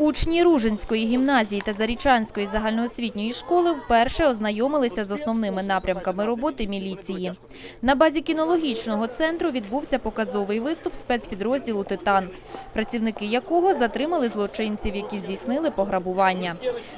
Учні Ружинської гімназії та Зарічанської загальноосвітньої школи вперше ознайомилися з основними напрямками роботи міліції. На базі кінологічного центру відбувся показовий виступ спецпідрозділу «Титан», працівники якого затримали злочинців, які здійснили пограбування.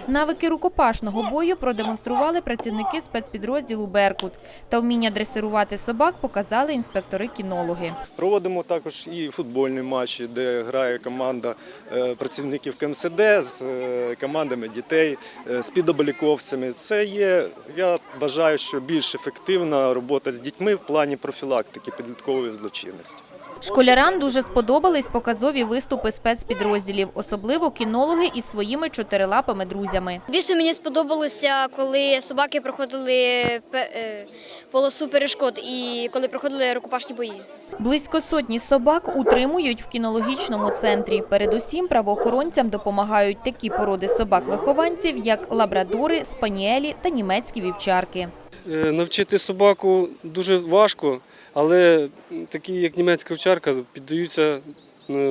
Навики рукопашного бою продемонстрували працівники спецпідрозділу «Беркут» та вміння дресирувати собак показали інспектори-кінологи. Проводимо також і футбольні матчі, де грає команда е, працівників КМСД з е, командами дітей, е, з підобліковцями. Це є, я вважаю, що більш ефективна робота з дітьми в плані профілактики підліткової злочинності. Школярам дуже сподобались показові виступи спецпідрозділів, особливо кінологи із своїми чотирилапими друзями. Більше мені сподобалося, коли собаки проходили е, полосу перешкод і коли проходили рукопашні бої. Близько сотні собак утримують в кінологічному центрі. Передусім правоохоронцям допомагають такі породи собак-вихованців, як лабрадори, спаніелі та німецькі вівчарки. Е, Навчити собаку дуже важко, але такі, як німецька овчарка, піддаються е,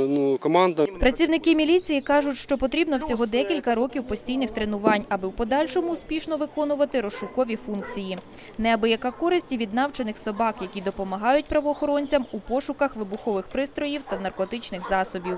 ну, командам. Працівники міліції кажуть, що потрібно всього декілька років постійних тренувань, аби в подальшому успішно виконувати розшукові функції. Неабияка користь і від навчених собак, які допомагають правоохоронцям у пошуках вибухових пристроїв та наркотичних засобів.